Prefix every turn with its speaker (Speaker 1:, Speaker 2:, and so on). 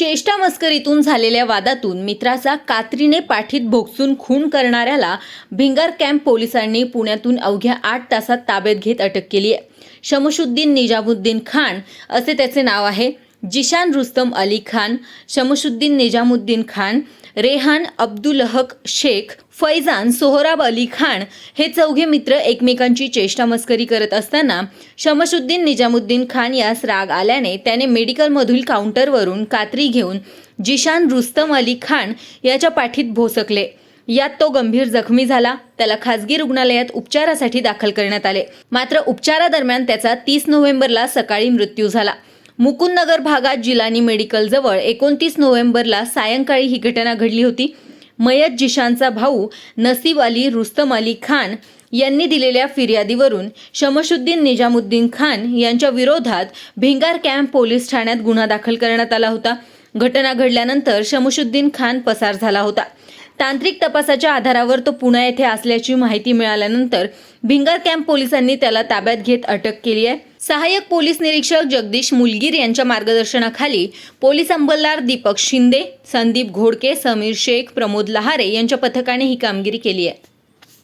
Speaker 1: चेष्टा मस्करीतून झालेल्या वादातून मित्राचा कात्रीने पाठीत भोगसून खून करणाऱ्याला भिंगार कॅम्प पोलिसांनी पुण्यातून अवघ्या आठ तासात ताब्यात घेत अटक केली आहे. शमशुद्दीन निजामुद्दीन खान असे त्याचे नाव आहे. जिशान रुस्तम अली खान शमशुद्दीन निजामुद्दीन खान रेहान अब्दुलहक शेख फैजान सोहराब अली खान हे चौघे मित्र एकमेकांची चेष्टा मस्करी करत असताना शमशुद्दीन निजामुद्दीन खान यास राग आल्याने त्याने मेडिकलमधील काउंटरवरून कात्री घेऊन जिशान रुस्तम अली खान याच्या पाठीत भोसकले. यात तो गंभीर जखमी झाला. त्याला खासगी रुग्णालयात उपचारासाठी दाखल करण्यात आले. मात्र उपचारादरम्यान त्याचा तीस नोव्हेंबरला सकाळी मृत्यू झाला. मुकुंदनगर भागात जिलानी मेडिकलजवळ एकोणतीस नोव्हेंबरला सायंकाळी ही घटना घडली होती. मयत जिशांचा भाऊ नसीब अली रुस्तम अली खान यांनी दिलेल्या फिर्यादीवरून शमशुद्दीन निजामुद्दीन खान यांच्या विरोधात भिंगार कॅम्प पोलीस ठाण्यात गुन्हा दाखल करण्यात आला होता. घटना घडल्यानंतर शमशुद्दीन खान पसार झाला होता. तांत्रिक तपासाच्या आधारावर तो पुणे येथे असल्याची माहिती मिळाल्यानंतर भिंगार कॅम्प पोलिसांनी त्याला ताब्यात घेत अटक केली आहे. सहाय्यक पोलीस निरीक्षक जगदीश मुलगीर यांच्या मार्गदर्शनाखाली पोलीस अंमलदार दीपक शिंदे संदीप घोडके समीर शेख प्रमोद लहारे यांच्या पथकाने ही कामगिरी केली आहे.